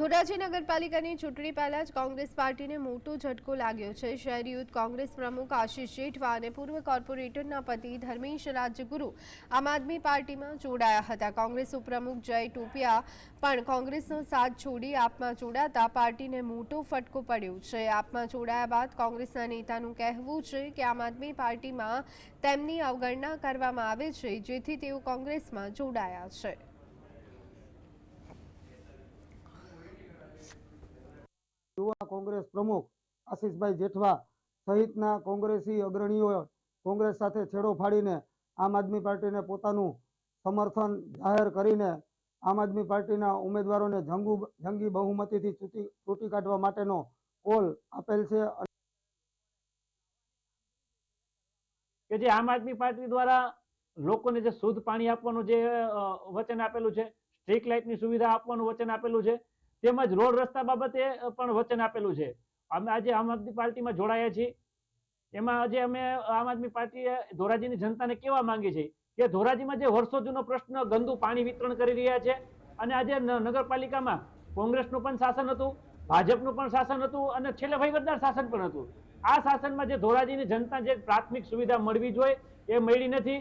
ધોરાજી નગરપાલિકાની ચૂંટણી પહેલા જ કોંગ્રેસ પાર્ટીને મોટો ઝટકો લાગ્યો છે. શહેરી યુથ કોંગ્રેસ પ્રમુખ આશિષ જેઠવા અને પૂર્વ કોર્પોરેટરના પતિ ધર્મેશ રાજગુરુ આમ આદમી પાર્ટીમાં જોડાયા હતા. કોંગ્રેસ ઉપપ્રમુખ જય ટોપિયા પણ કોંગ્રેસનો સાથ છોડી આપમાં જોડાતા પાર્ટીને મોટો ફટકો પડ્યો છે. આપમાં જોડાયા બાદ કોંગ્રેસના નેતાનું કહેવું છે કે આમ આદમી પાર્ટીમાં તેમની અવગણના કરવામાં આવે છે, જેથી તેઓ કોંગ્રેસમાં જોડાયા છે. યુવા કોંગ્રેસ પ્રમુખ આશીષભાઈ જેઠવા સહિતના કોંગ્રેસી અગ્રણીઓ કોંગ્રેસ સાથે છેડો ફાડીને આમ આદમી પાર્ટીને પોતાનું સમર્થન જાહેર કરીને આમ આદમી પાર્ટીના ઉમેદવારોને જંગુ જંગી બહુમતીથી ચૂંટી ચૂંટી કાઢવા માટેનો કોલ આપેલ છે. કે જે આમ આદમી પાર્ટી દ્વારા લોકોને જે શુદ્ધ પાણી આપવાનું જે વચન આપેલું છે, સ્ટ્રીટ લાઇટની સુવિધા આપવાનું વચન આપેલું છે તેમજ રોડ રસ્તા બાબતે પણ વચન આપેલું છે. અમે આજે આમ આદમી પાર્ટીમાં જોડાયા છીએ. એમાં આજે અમે આમ આદમી પાર્ટીએ ધોરાજીની જનતાને કેવા માંગીએ છીએ કે ધોરાજીમાં જે વર્ષો જૂનો પ્રશ્ન ગંદુ પાણી વિતરણ કરી રહ્યા છે અને આજે નગરપાલિકામાં કોંગ્રેસનું પણ શાસન હતું, ભાજપનું પણ શાસન હતું અને છેલ્લે વહીવટદાર શાસન પણ હતું. આ શાસનમાં જે ધોરાજીની જનતા જે પ્રાથમિક સુવિધા મળવી જોઈએ એ મળી નથી.